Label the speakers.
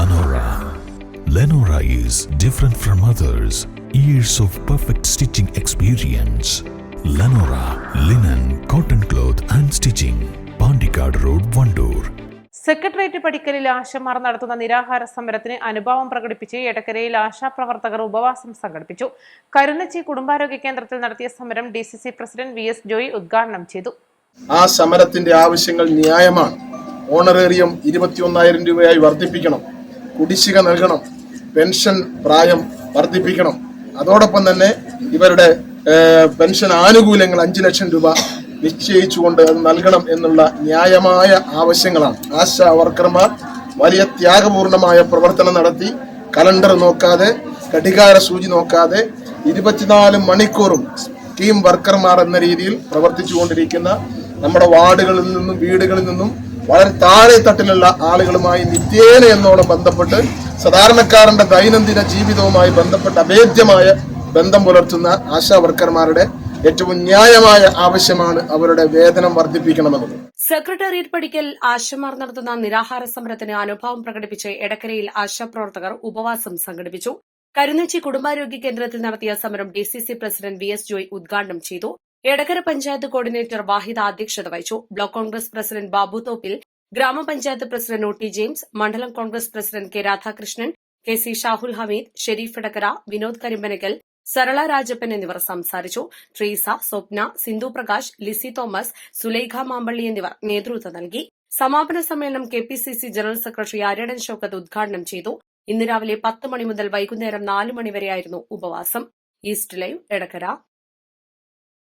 Speaker 1: Lenora. Lenora is different from others. Years of perfect stitching experience. Lenora linen, cotton cloth and stitching. Pandikad Road, Vandoor.
Speaker 2: Secretariat പടിക്കലിൽ ആശമാർ നടത്തുന്ന നിരാഹാര സമരത്തിന് അനുഭാവം പ്രകടിപ്പിച്ച് എടക്കരയിൽ ആശാപ്രവർത്തകർ ഉപവാസം സംഘടിപ്പിച്ചു കരുണച്ചി കുടുംബാരോഗ്യ കേന്ദ്രത്തിൽ നടത്തിയ സമരം D C C president V S Joy ഉദ്ഘാടനം ചെയ്തു
Speaker 3: ആ സമരത്തിന്റെ ആവശ്യങ്ങൾ ന്യായമാണ് ഓണറേറിയം ഇരുപത്തിയൊന്നായിരം രൂപയായി വർദ്ധിപ്പിക്കണം കുടിശ്ശിക നൽകണം പെൻഷൻ പ്രായം വർദ്ധിപ്പിക്കണം. അതോടൊപ്പം തന്നെ ഇവരുടെ പെൻഷൻ ആനുകൂല്യങ്ങൾ അഞ്ചു ലക്ഷം രൂപ നിശ്ചയിച്ചുകൊണ്ട് അത് നൽകണം എന്നുള്ള ന്യായമായ ആവശ്യങ്ങളാണ്. ആശാ വർക്കർമാർ വലിയ ത്യാഗപൂർണമായ പ്രവർത്തനം നടത്തി കലണ്ടർ നോക്കാതെ ഘടികാര സൂചി നോക്കാതെ ഇരുപത്തിനാല് മണിക്കൂറും സ്കീം വർക്കർമാർ എന്ന രീതിയിൽ പ്രവർത്തിച്ചുകൊണ്ടിരിക്കുന്ന നമ്മുടെ വാർഡുകളിൽ നിന്നും വീടുകളിൽ നിന്നും വളരെ താഴെ തട്ടിലുള്ള ആളുകളുമായി നിത്യേന എന്നോട് ബന്ധപ്പെട്ട് സാധാരണക്കാരന്റെ ദൈനംദിന ജീവിതവുമായി ബന്ധപ്പെട്ട് അഭേദ്യമായ ബന്ധം പുലർത്തുന്ന ആശാ വർക്കർമാരുടെ ഏറ്റവും ന്യായമായ ആവശ്യമാണ് അവരുടെ വേതനം വർദ്ധിപ്പിക്കണമെന്നത്
Speaker 4: സെക്രട്ടേറിയറ്റ് പടിക്കൽ ആശമാർ നടത്തുന്ന നിരാഹാര സമരത്തിന് അനുഭാവം പ്രകടിപ്പിച്ച് എടക്കരയിൽ ആശാപ്രവർത്തകർ ഉപവാസം സംഘടിപ്പിച്ചു. കരുനച്ചി കുടുംബാരോഗ്യ കേന്ദ്രത്തിൽ നടത്തിയ സമരം D C C president V S Joy ഉദ്ഘാടനം ചെയ്തു. എടക്കര പഞ്ചായത്ത് കോർഡിനേറ്റർ വാഹിദ അധ്യക്ഷത വഹിച്ചു. ബ്ലോക്ക് കോൺഗ്രസ് പ്രസിഡന്റ് ബാബു തോപ്പിൽ ഗ്രാമപഞ്ചായത്ത് പ്രസിഡന്റ് ഒ ടി ജെയിംസ് മണ്ഡലം Congress president K Radhakrishnan K C Shahul Hameed Sherif Edakkara Vinod Karimbanakal Sarala Rajappan എന്നിവർ സംസാരിച്ചു. ട്രീസ സ്വപ്ന സിന്ധു പ്രകാശ് ലിസി തോമസ് സുലൈഖ മാമ്പള്ളി എന്നിവർ നേതൃത്വം നൽകി. സമാപന സമ്മേളനം K P C C general secretary Aryadan Shoukath ഉദ്ഘാടനം ചെയ്തു. ഇന്ന് രാവിലെ പത്ത് മണി മുതൽ വൈകുന്നേരം നാല് മണിവരെയായിരുന്നു ഉപവാസം. East live Edakkara